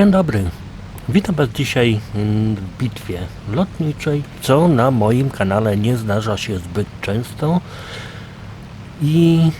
Dzień dobry. Witam Was dzisiaj w bitwie lotniczej, co na moim kanale nie zdarza się zbyt często. I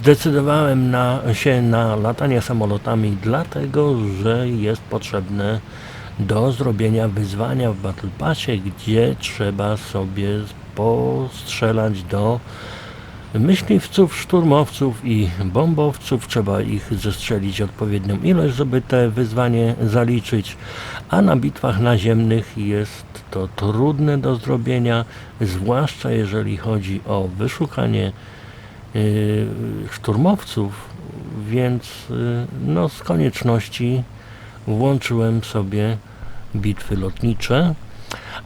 zdecydowałem na, się na latanie samolotami, dlatego że jest potrzebne do zrobienia wyzwania w Battle Passie, gdzie trzeba sobie postrzelać do myśliwców, szturmowców i bombowców. Trzeba ich zestrzelić odpowiednią ilość, żeby te wyzwanie zaliczyć. A na bitwach naziemnych jest to trudne do zrobienia, zwłaszcza jeżeli chodzi o wyszukanie y, szturmowców, więc y, no, z konieczności włączyłem sobie bitwy lotnicze.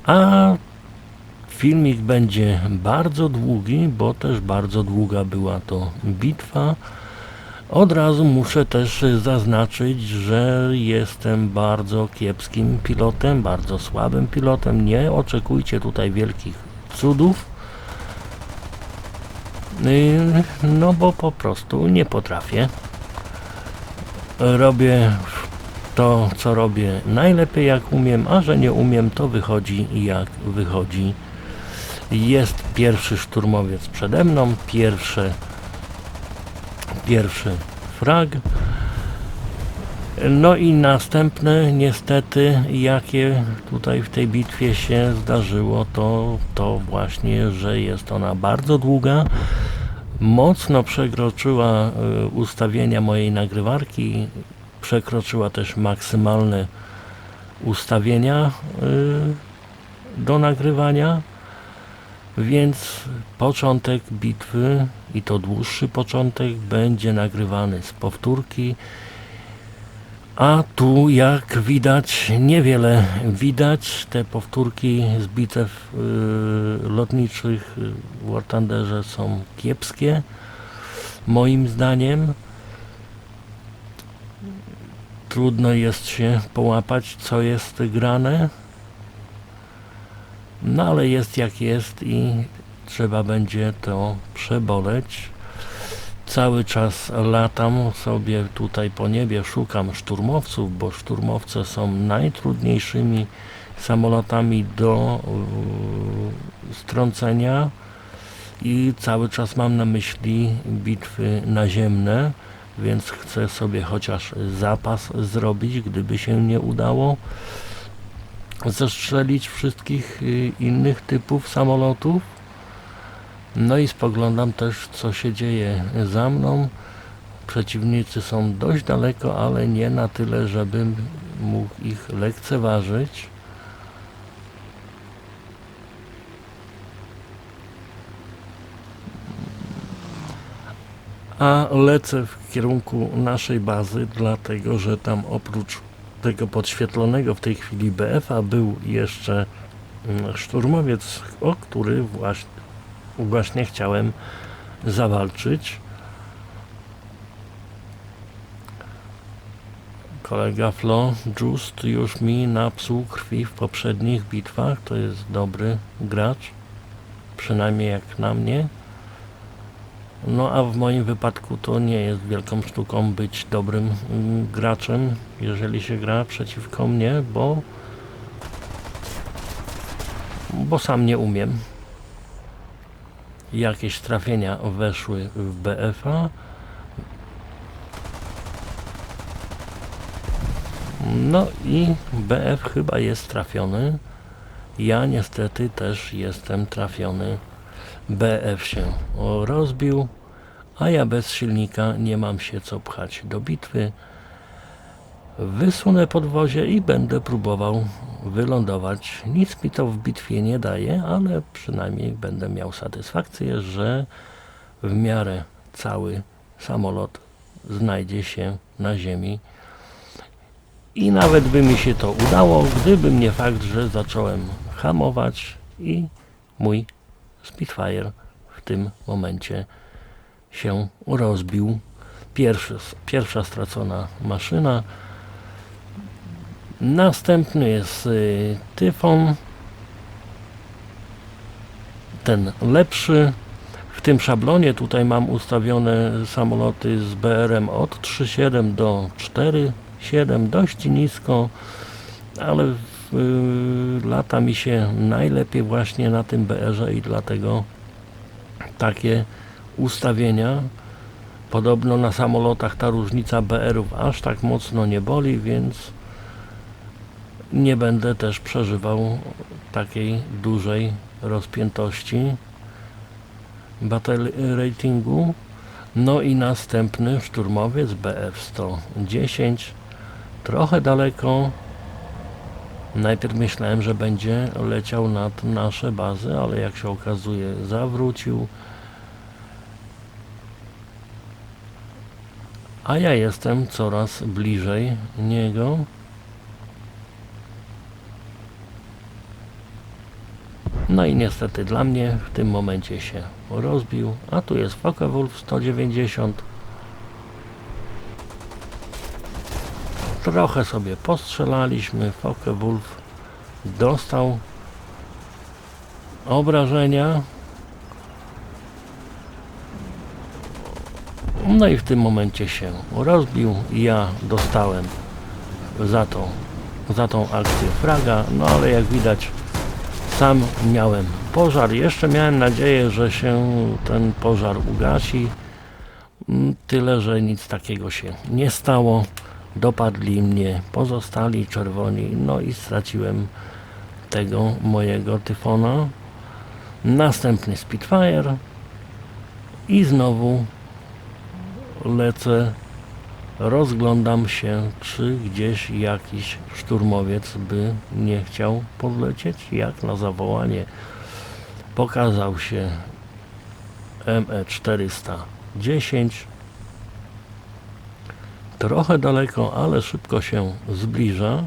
A Filmik będzie bardzo długi, bo też bardzo długa była to bitwa. Od razu muszę też zaznaczyć, że jestem bardzo kiepskim pilotem, bardzo słabym pilotem. Nie oczekujcie tutaj wielkich cudów. Yy, No bo po prostu nie potrafię. Robię to, co robię najlepiej jak umiem, a że nie umiem, to wychodzi jak wychodzi. Jest pierwszy szturmowiec przede mną, pierwszy, pierwszy frag. No i następne niestety, jakie tutaj w tej bitwie się zdarzyło, to, to właśnie, że jest ona bardzo długa. Mocno przekroczyła y, ustawienia mojej nagrywarki, przekroczyła też maksymalne ustawienia y, do nagrywania. Więc początek bitwy i to dłuższy początek będzie nagrywany z powtórki. A tu jak widać niewiele widać. Te powtórki z bitew y, lotniczych w War Thunderze są kiepskie moim zdaniem. Trudno jest się połapać co jest grane. No ale jest jak jest i trzeba będzie to przeboleć. Cały czas latam sobie tutaj po niebie, szukam szturmowców, bo szturmowce są najtrudniejszymi samolotami do strącenia i cały czas mam na myśli bitwy naziemne, więc chcę sobie chociaż zapas zrobić, gdyby się nie udało zestrzelić wszystkich y, innych typów samolotów. No i spoglądam też, co się dzieje za mną. Przeciwnicy są dość daleko, ale nie na tyle, żebym mógł ich lekceważyć. A lecę w kierunku naszej bazy, dlatego że tam oprócz tego podświetlonego w tej chwili BF-a był jeszcze mm, szturmowiec, o który właśnie, właśnie chciałem zawalczyć. Kolega Flo Just już mi napsuł krwi w poprzednich bitwach. To jest dobry gracz, przynajmniej jak na mnie. No a w moim wypadku to nie jest wielką sztuką być dobrym mm, graczem, jeżeli się gra przeciwko mnie, bo bo sam nie umiem. Jakieś trafienia weszły w BF-a. No i BF chyba jest trafiony. Ja niestety też jestem trafiony. BF się rozbił, a ja bez silnika nie mam się co pchać do bitwy. Wysunę podwozie i będę próbował wylądować. Nic mi to w bitwie nie daje, ale przynajmniej będę miał satysfakcję, że w miarę cały samolot znajdzie się na ziemi. I nawet by mi się to udało, gdyby nie fakt, że zacząłem hamować i mój Spitfire w tym momencie się rozbił. Pierwszy, pierwsza stracona maszyna. Następny jest y, Tyfon. Ten lepszy. W tym szablonie tutaj mam ustawione samoloty z BRM od 3.7 do 4 7 dość nisko, ale lata mi się najlepiej właśnie na tym BR-ze i dlatego takie ustawienia. Podobno na samolotach ta różnica BR-ów aż tak mocno nie boli, więc nie będę też przeżywał takiej dużej rozpiętości battle ratingu. No i następny szturmowiec BF-110 trochę daleko. Najpierw myślałem, że będzie leciał nad nasze bazy, ale jak się okazuje zawrócił. A ja jestem coraz bliżej niego. No i niestety dla mnie w tym momencie się rozbił. A tu jest Focke-Wulf 190. Trochę sobie postrzelaliśmy. Focke-Wulf dostał obrażenia. No i w tym momencie się rozbił. Ja dostałem za za tą akcję fraga. No ale jak widać sam miałem pożar. Jeszcze miałem nadzieję, że się ten pożar ugasi. Tyle, że nic takiego się nie stało. Dopadli mnie pozostali czerwoni, no i straciłem tego mojego tyfona. Następny Spitfire i znowu lecę rozglądam się, czy gdzieś jakiś szturmowiec by nie chciał podlecieć. Jak na zawołanie pokazał się ME410. Trochę daleko, ale szybko się zbliża.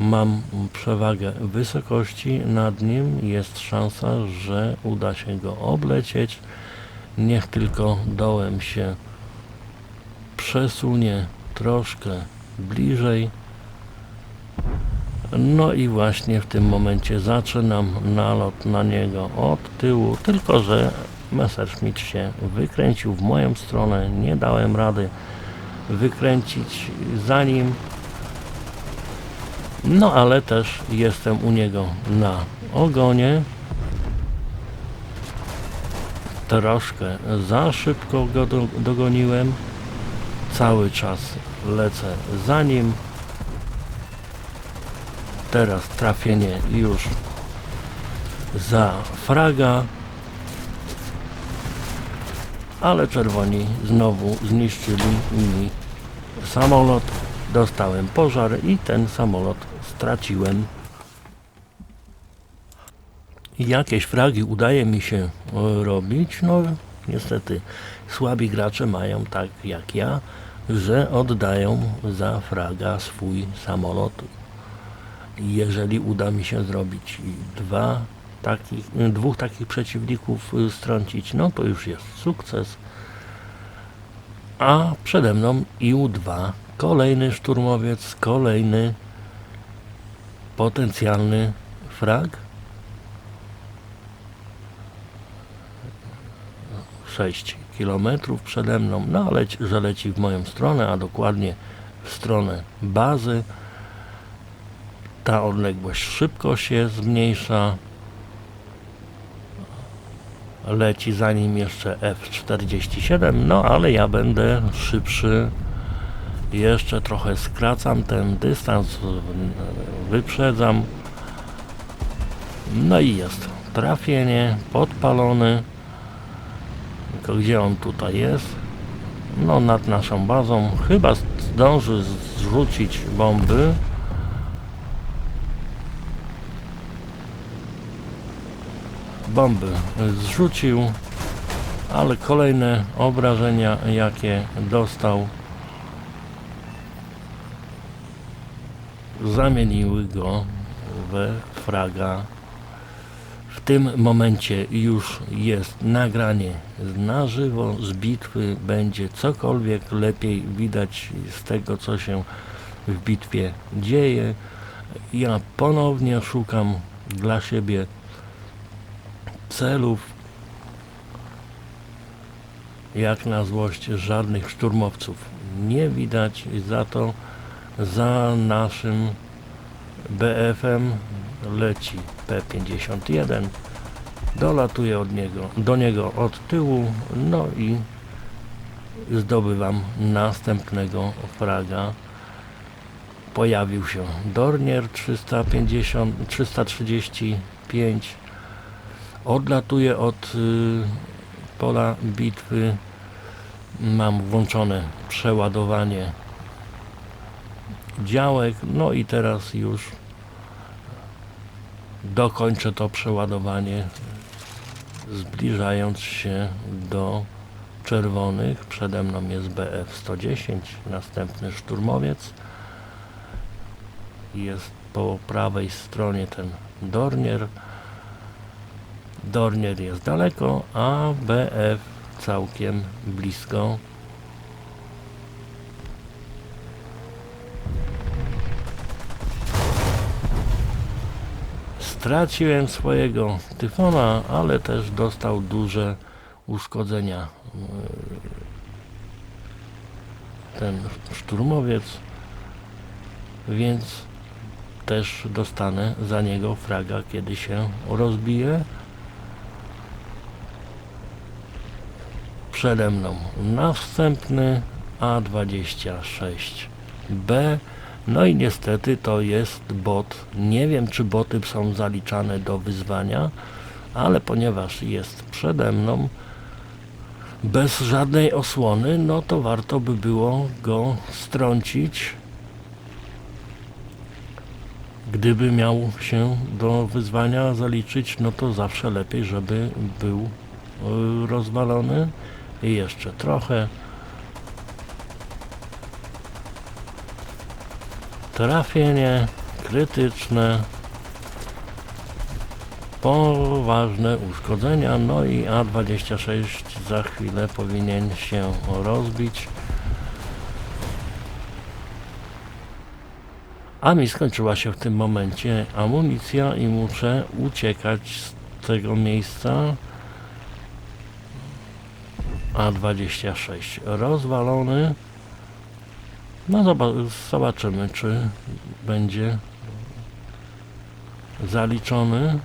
Mam przewagę wysokości nad nim. Jest szansa, że uda się go oblecieć. Niech tylko dołem się przesunie troszkę bliżej. No i właśnie w tym momencie zaczynam nalot na niego od tyłu, tylko że Messerschmitt się wykręcił w moją stronę, nie dałem rady wykręcić za nim. No ale też jestem u niego na ogonie. Troszkę za szybko go do, dogoniłem cały czas lecę za nim. Teraz trafienie już za fraga. Ale czerwoni znowu zniszczyli mi samolot. Dostałem pożar i ten samolot straciłem. Jakieś fragi udaje mi się e, robić. No niestety słabi gracze mają tak jak ja, że oddają za fraga swój samolot. Jeżeli uda mi się zrobić dwa takich, dwóch takich przeciwników y, strącić, no to już jest sukces. A przede mną IU-2, kolejny szturmowiec, kolejny potencjalny frag. 6 kilometrów przede mną, no ale że leci w moją stronę, a dokładnie w stronę bazy. Ta odległość szybko się zmniejsza. Leci za nim jeszcze F-47, no ale ja będę szybszy. Jeszcze trochę skracam ten dystans, wyprzedzam. No i jest trafienie, podpalony. Tylko gdzie on tutaj jest? No nad naszą bazą. Chyba zdąży zrzucić bomby. Bomby zrzucił, ale kolejne obrażenia jakie dostał zamieniły go we fraga w tym momencie już jest nagranie na żywo z bitwy, będzie cokolwiek lepiej widać z tego, co się w bitwie dzieje. Ja ponownie szukam dla siebie celów. Jak na złość żadnych szturmowców nie widać, za to za naszym BF-em leci P-51 dolatuje od niego, do niego od tyłu no i zdobywam następnego fraga pojawił się Dornier 350, 335 odlatuje od y, pola bitwy. Mam włączone przeładowanie działek. No i teraz już dokończę to przeładowanie zbliżając się do czerwonych. Przede mną jest BF-110 następny szturmowiec. Jest po prawej stronie ten Dornier Dornier jest daleko, a BF całkiem blisko. Straciłem swojego tyfona, ale też dostał duże uszkodzenia. Ten szturmowiec więc też dostanę za niego fraga kiedy się rozbije przede mną następny A26B no i niestety to jest bot. Nie wiem, czy boty są zaliczane do wyzwania, ale ponieważ jest przede mną bez żadnej osłony, no to warto by było go strącić. Gdyby miał się do wyzwania zaliczyć, no to zawsze lepiej, żeby był y, rozwalony. I jeszcze trochę. Trafienie krytyczne, poważne uszkodzenia, no i A26 za chwilę powinien się rozbić. A mi skończyła się w tym momencie amunicja i muszę uciekać z tego miejsca. A26 rozwalony. No zoba- zobaczymy, czy będzie zaliczony.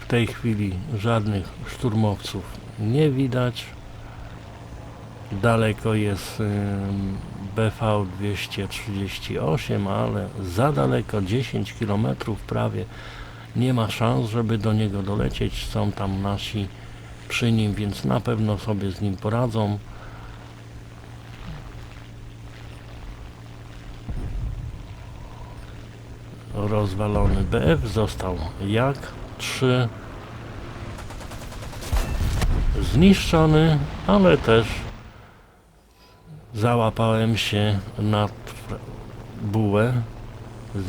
W tej chwili żadnych szturmowców nie widać. Daleko jest BV 238, ale za daleko 10 km prawie nie ma szans, żeby do niego dolecieć. Są tam nasi przy nim, więc na pewno sobie z nim poradzą. Rozwalony BF został jak 3 zniszczony, ale też załapałem się na bułę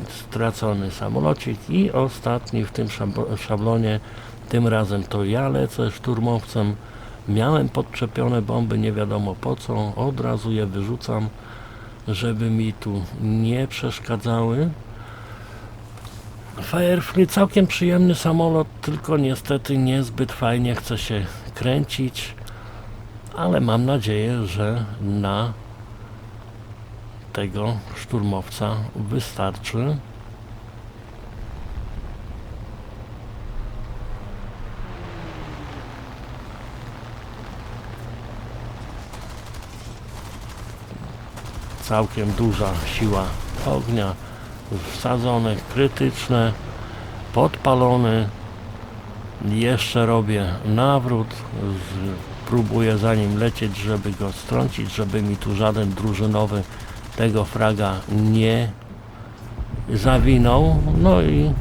stracony samolocik i ostatni w tym szab- szablonie tym razem to ja lecę szturmowcem. Miałem podczepione bomby, nie wiadomo po co. Od razu je wyrzucam, żeby mi tu nie przeszkadzały. Firefly całkiem przyjemny samolot, tylko niestety niezbyt fajnie chce się kręcić, ale mam nadzieję, że na tego szturmowca wystarczy. całkiem duża siła ognia, wsadzone, krytyczne, podpalony. Jeszcze robię nawrót, próbuję za nim lecieć, żeby go strącić, żeby mi tu żaden drużynowy tego fraga nie zawinął. No i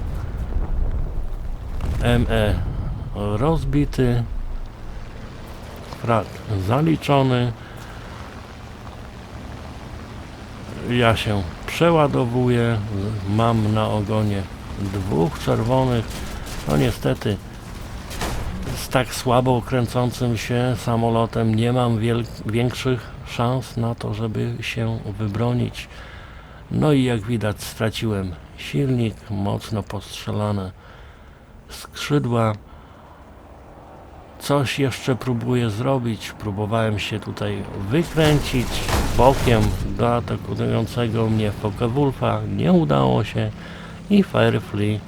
ME rozbity, frag zaliczony. ja się przeładowuję mam na ogonie dwóch czerwonych no niestety z tak słabo kręcącym się samolotem nie mam większych szans na to, żeby się wybronić no i jak widać straciłem silnik, mocno postrzelane skrzydła Coś jeszcze próbuję zrobić. Próbowałem się tutaj wykręcić bokiem do atakującego mnie Focke-Wulfa. Nie udało się i Firefly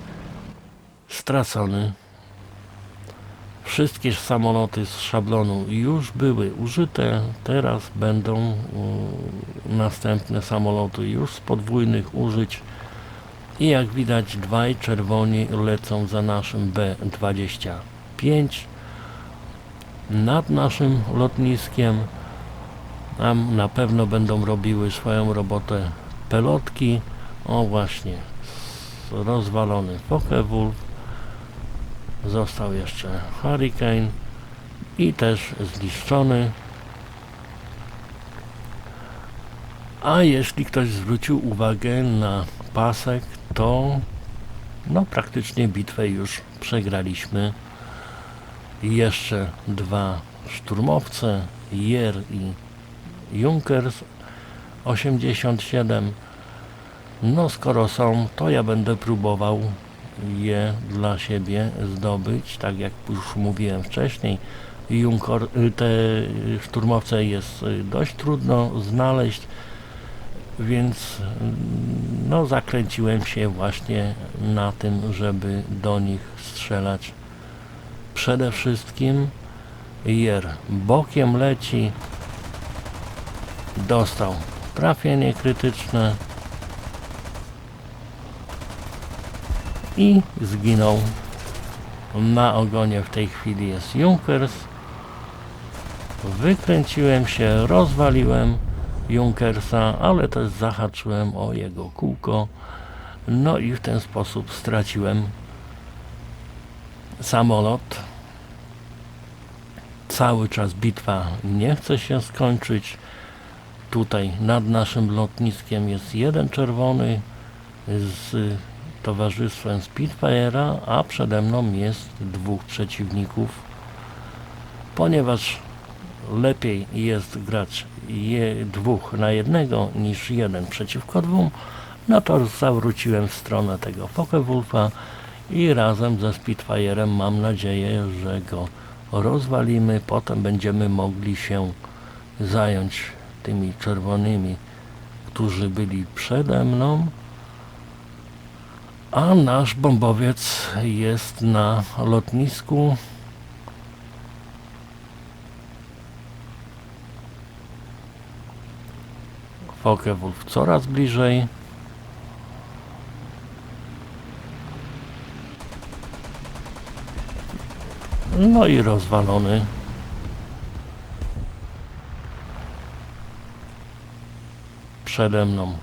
stracony. Wszystkie samoloty z szablonu już były użyte, teraz będą następne samoloty już z podwójnych użyć. I jak widać dwaj czerwoni lecą za naszym B-25 nad naszym lotniskiem. Tam na pewno będą robiły swoją robotę pelotki. O właśnie rozwalony Focke-Wulf został jeszcze Hurricane i też zniszczony. A jeśli ktoś zwrócił uwagę na pasek, to no praktycznie bitwę już przegraliśmy. Jeszcze dwa szturmowce, Jer i Junkers 87. No skoro są, to ja będę próbował je dla siebie zdobyć, tak jak już mówiłem wcześniej. Junkor, y, te szturmowce jest y, dość trudno znaleźć, więc mm, no zakręciłem się właśnie na tym, żeby do nich strzelać. Przede wszystkim Jer bokiem leci, dostał trafienie krytyczne i zginął. Na ogonie w tej chwili jest Junkers. Wykręciłem się, rozwaliłem Junkersa, ale też zahaczyłem o jego kółko. No i w ten sposób straciłem samolot. Cały czas bitwa nie chce się skończyć. Tutaj nad naszym lotniskiem jest jeden czerwony z towarzystwem Spitfire'a, a przede mną jest dwóch przeciwników. Ponieważ lepiej jest grać je, dwóch na jednego niż jeden przeciwko dwóm, no to zawróciłem w stronę tego Focke-Wulfa i razem ze Spitfire'em mam nadzieję, że go rozwalimy. Potem będziemy mogli się zająć tymi czerwonymi, którzy byli przede mną. A nasz bombowiec jest na lotnisku. Focke-Wulf coraz bliżej. No i rozwalony. Przede mną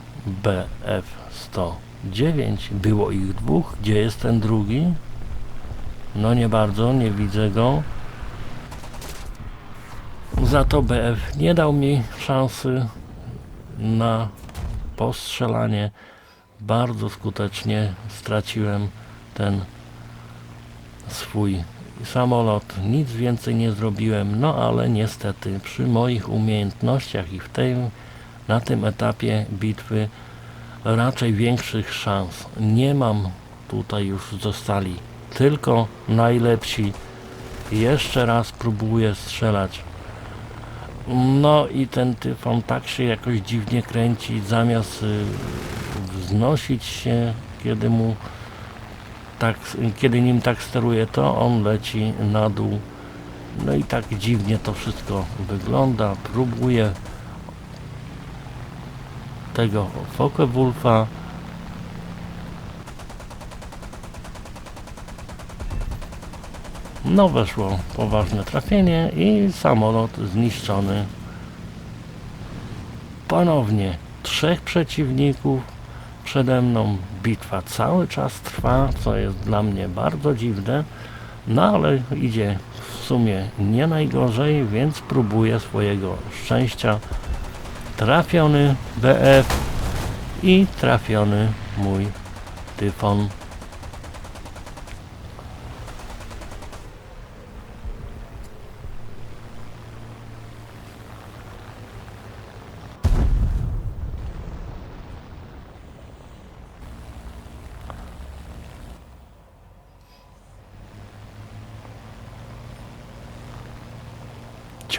BF-109. Było ich dwóch. Gdzie jest ten drugi? No nie bardzo, nie widzę go. Za to BF nie dał mi szansy na postrzelanie. Bardzo skutecznie straciłem ten swój samolot. Nic więcej nie zrobiłem, no ale niestety przy moich umiejętnościach i w tym, na tym etapie bitwy raczej większych szans nie mam. Tutaj już zostali tylko najlepsi. Jeszcze raz próbuję strzelać. No i ten tyfon tak się jakoś dziwnie kręci, zamiast y, wznosić się, kiedy mu tak, kiedy nim tak steruje, to on leci na dół. No i tak dziwnie to wszystko wygląda. Próbuję tego Focke-Wulfa No weszło poważne trafienie i samolot zniszczony. Ponownie trzech przeciwników przede mną. Bitwa cały czas trwa, co jest dla mnie bardzo dziwne. No ale idzie w sumie nie najgorzej, więc próbuję swojego szczęścia. Trafiony BF i trafiony mój tyfon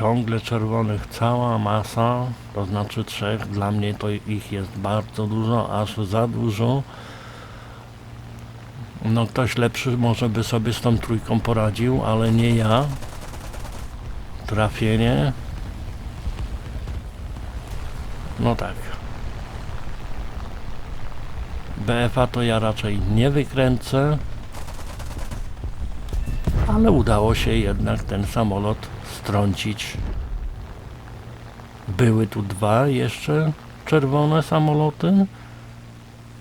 ciągle czerwonych cała masa, to znaczy trzech. Dla mnie to ich jest bardzo dużo, aż za dużo. No ktoś lepszy może by sobie z tą trójką poradził, ale nie ja. Trafienie. No tak. BFA to ja raczej nie wykręcę. Ale udało się jednak ten samolot strącić. Były tu dwa jeszcze czerwone samoloty,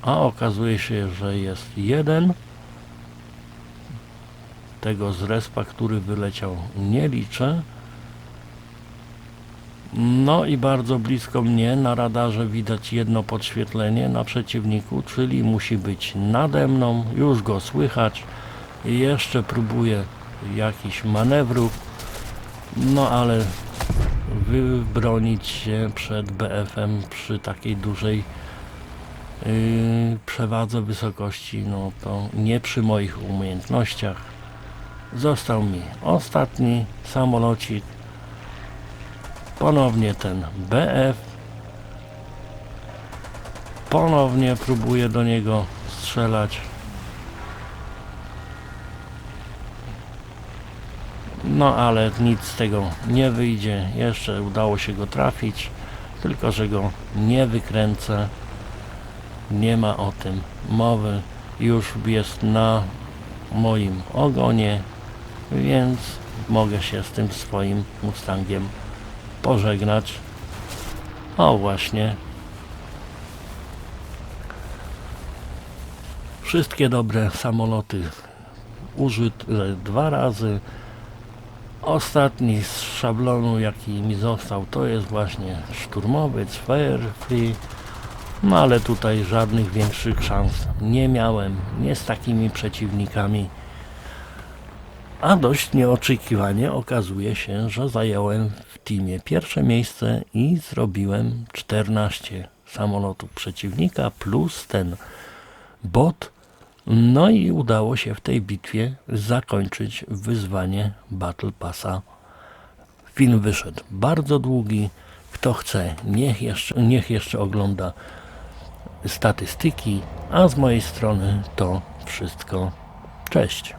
a okazuje się, że jest jeden. Tego z respa, który wyleciał, nie liczę. No i bardzo blisko mnie na radarze widać jedno podświetlenie na przeciwniku, czyli musi być nade mną, już go słychać. Jeszcze próbuję jakichś manewrów, no ale wybronić się przed BF-em przy takiej dużej yy, przewadze wysokości, no to nie przy moich umiejętnościach. Został mi ostatni samolocik. Ponownie ten BF. Ponownie próbuję do niego strzelać. No ale nic z tego nie wyjdzie. Jeszcze udało się go trafić, tylko że go nie wykręcę. Nie ma o tym mowy. Już jest na moim ogonie, więc mogę się z tym swoim Mustangiem pożegnać. O właśnie. Wszystkie dobre samoloty użyte dwa razy. Ostatni z szablonu, jaki mi został, to jest właśnie szturmowiec Firefly. No ale tutaj żadnych większych szans nie miałem, nie z takimi przeciwnikami. A dość nieoczekiwanie okazuje się, że zająłem w teamie pierwsze miejsce i zrobiłem 14 samolotów przeciwnika plus ten bot. No i udało się w tej bitwie zakończyć wyzwanie Battle Passa. Film wyszedł bardzo długi. Kto chce, niech jeszcze, niech jeszcze ogląda statystyki, a z mojej strony to wszystko. Cześć.